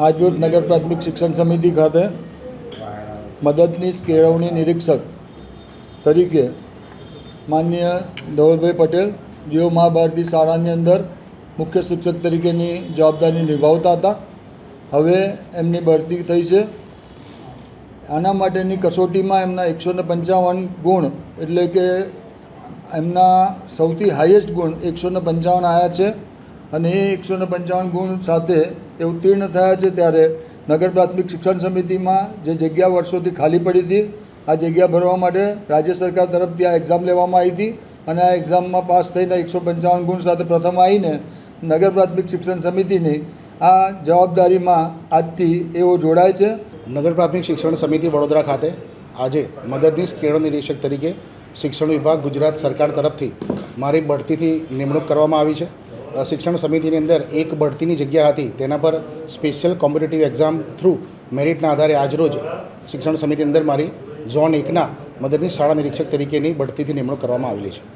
આજરોજ નગર પ્રાથમિક શિક્ષણ સમિતિ ખાતે મદદનીશ કેળવણી નિરીક્ષક તરીકે માનનીય ધવલભાઈ પટેલ, જેઓ મા ભારતી શાળાની અંદર મુખ્ય શિક્ષક તરીકેની જવાબદારી નિભાવતા હતા. હવે એમની ભરતી થઈ છે. આના માટેની કસોટીમાં એમના એકસો ને પંચાવન ગુણ એટલે કે એમના સૌથી હાઈએસ્ટ ગુણ એકસો ને પંચાવન આવ્યા છે. અને એ એકસો ને પંચાવન ગુણ સાથે એ ઉત્તીર્ણ થયા છે ત્યારે નગર પ્રાથમિક શિક્ષણ સમિતિમાં જે જગ્યા વર્ષોથી ખાલી પડી હતી, આ જગ્યા ભરવા માટે રાજ્ય સરકાર તરફથી આ એક્ઝામ લેવામાં આવી હતી અને આ એક્ઝામમાં પાસ થઈને એકસો પંચાવન ગુણ સાથે પ્રથમ આવીને નગર પ્રાથમિક શિક્ષણ સમિતિની આ જવાબદારીમાં આજથી એઓ જોડાય છે. નગર પ્રાથમિક શિક્ષણ સમિતિ વડોદરા ખાતે આજે મદદનીશ કેળો નિરીક્ષક તરીકે શિક્ષણ વિભાગ ગુજરાત સરકાર તરફથી મારી બઢતીથી નિમણૂક કરવામાં આવી છે. શિક્ષણ સમિતિની અંદર એક બઢતીની જગ્યા હતી, તેના પર સ્પેશિયલ કોમ્પિટિટિવ એક્ઝામ થ્રુ મેરિટના આધારે આજરોજ શિક્ષણ સમિતિની અંદર મારી ઝોન એકના મદદની શાળા નિરીક્ષક તરીકેની બઢતીથી નિમણૂક કરવામાં આવેલી છે.